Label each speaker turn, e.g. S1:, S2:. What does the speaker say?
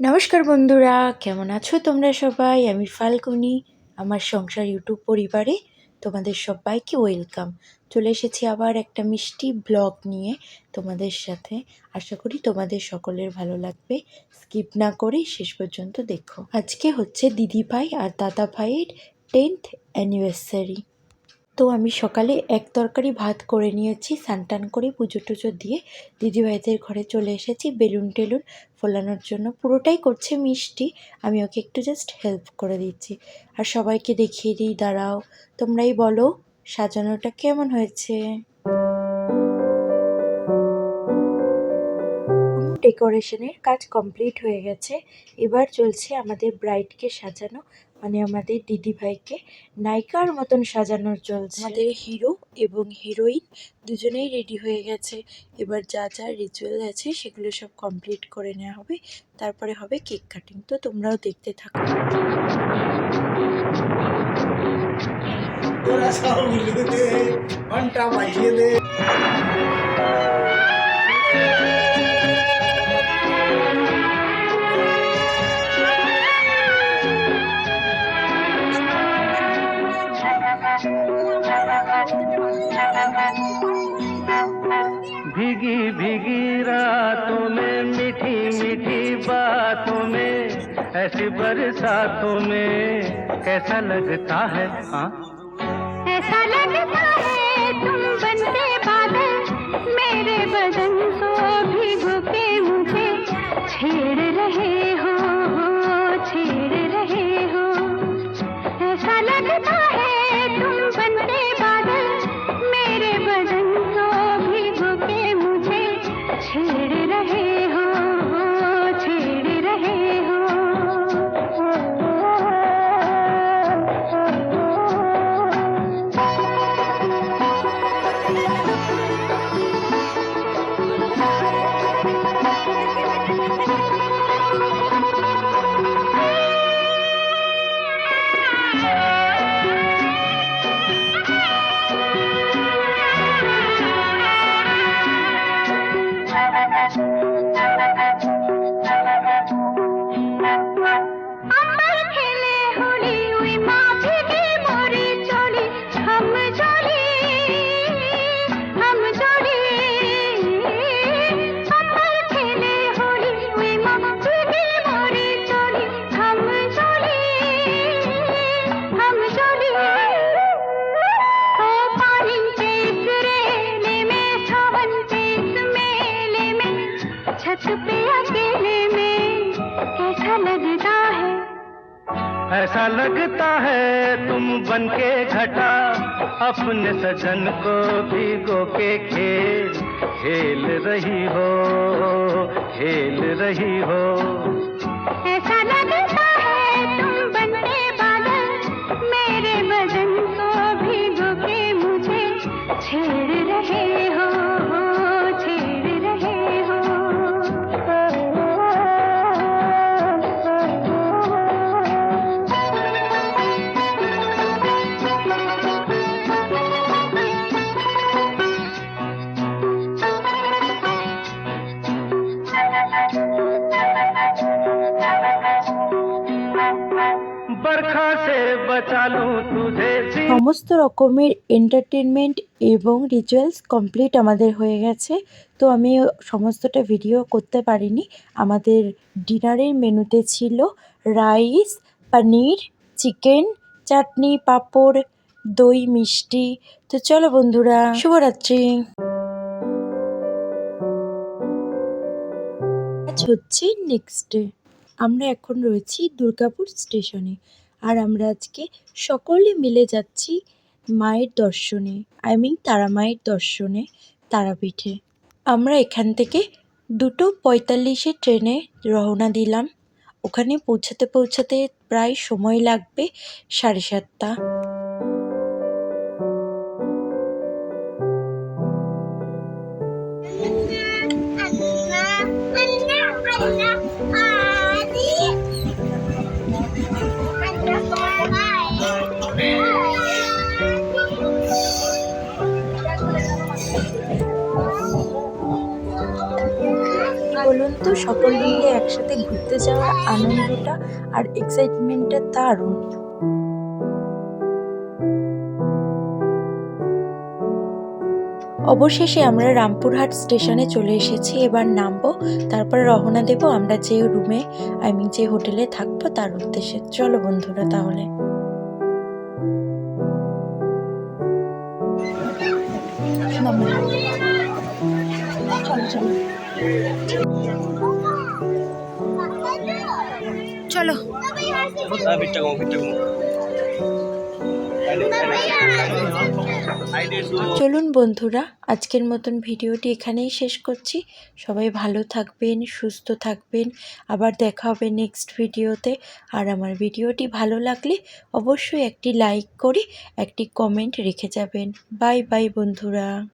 S1: নমস্কার বন্ধুরা, কেমন আছো তোমরা সবাই? আমি ফাল্গুনি, আমার সংসার ইউটিউব পরিবারে তোমাদের সবাইকে ওয়েলকাম। চলে এসেছি আবার একটা মিষ্টি ব্লগ নিয়ে তোমাদের সাথে। আশা করি তোমাদের সকলের ভালো লাগবে। স্কিপ না করে শেষ পর্যন্ত দেখো। আজকে হচ্ছে দিদি ভাই আর দাদা ভাইয়ের টেন্থ অ্যানিভার্সারি। তো আমি সকালে এক তরকারি ভাত করে নিয়েছি স্নান করে পুজো টুজো দিয়ে দিদিভাইদের ঘরে চলে এসেছি, বেলুন টেলুন ফোলানোর জন্য। পুরোটাই করছে মিষ্টি, আমি ওকে একটু জাস্ট হেল্প করে দিচ্ছি। আর সবাইকে দেখিয়ে দিই, দাঁড়াও, তোমরাই বলো, সাজানোটা কেমন হয়েছে? ডেকোরেশনের কাজ কমপ্লিট হয়ে গেছে, এবার চলছে আমাদের ব্রাইডকে সাজানো। মানে আমাদের দিদিভাইকে নায়িকার মতন সাজানোর চলছে। আমাদের হিরো এবং হিরোইন দুজনেই রেডি হয়ে গেছে। এবার যা যা রিচুয়াল আছে সেগুলো সব কমপ্লিট করে নেওয়া হবে। তারপরে হবে কেক কাটিং তো তোমরাও দেখতে থাকো।
S2: ঘণ্টা বাজিয়ে দে।
S3: भीगी भीगी रातों में, मीठी मीठी बातों में, ऐसी बरसातों में, कैसा लगता है? हाँ?
S4: ऐसा लगता है Thank you. छत पे अकेले में कैसा लगता है।
S3: ऐसा लगता है तुम बन के घटा अपने सजन को भिगो के खेल। खेल रही हो खेल रही हो।
S4: ऐसा लगता
S1: সমস্ত রকমের এন্টারটেনমেন্ট এবং রিচুয়ালস কমপ্লিট আমাদের হয়ে গেছে। তো আমি সমস্তটা ভিডিও করতে পারিনি। আমাদের ডিনারের মেনুতে ছিল রাইস পনির চিকেন চাটনি পাঁপড়, দই, মিষ্টি। তো চলো বন্ধুরা, শুভরাত্রি। আজ হচ্ছে নেক্সট ডে আমরা এখন রয়েছি দুর্গাপুর স্টেশনে আর আমরা আজকে সকলে মিলে যাচ্ছি মায়ের দর্শনে আই মিন তারা মায়ের দর্শনে, তারাপীঠে। আমরা এখান থেকে দুটো পঁয়তাল্লিশে ট্রেনে রওনা দিলাম। ওখানে পৌঁছাতে পৌঁছাতে প্রায় সময় লাগবে সাড়ে সাতটা। বলুন তো সকল মিলে একসাথে ঘুরতে যাওয়ার আনন্দটা আর এক্সাইটমেন্টটা দারুণ। অবশেষে আমরা রামপুরহাট স্টেশনে চলে এসেছি, এবার নামবো, তারপর রওনা দেব, আমরা যে রুমে আই মিন যে হোটেলে থাকব তার উদ্দেশ্যে। চলো বন্ধুরা তাহলে। চলো চলো। চলো। চলুন বন্ধুরা, আজকের মতন ভিডিওটি এখানেই শেষ করছি। সবাই ভালো থাকবেন, সুস্থ থাকবেন। আবার দেখা হবে নেক্সট ভিডিওতে। আর আমার ভিডিওটি ভালো লাগলে অবশ্যই একটি লাইক করে, একটি কমেন্ট রেখে যাবেন। বাই বাই বন্ধুরা।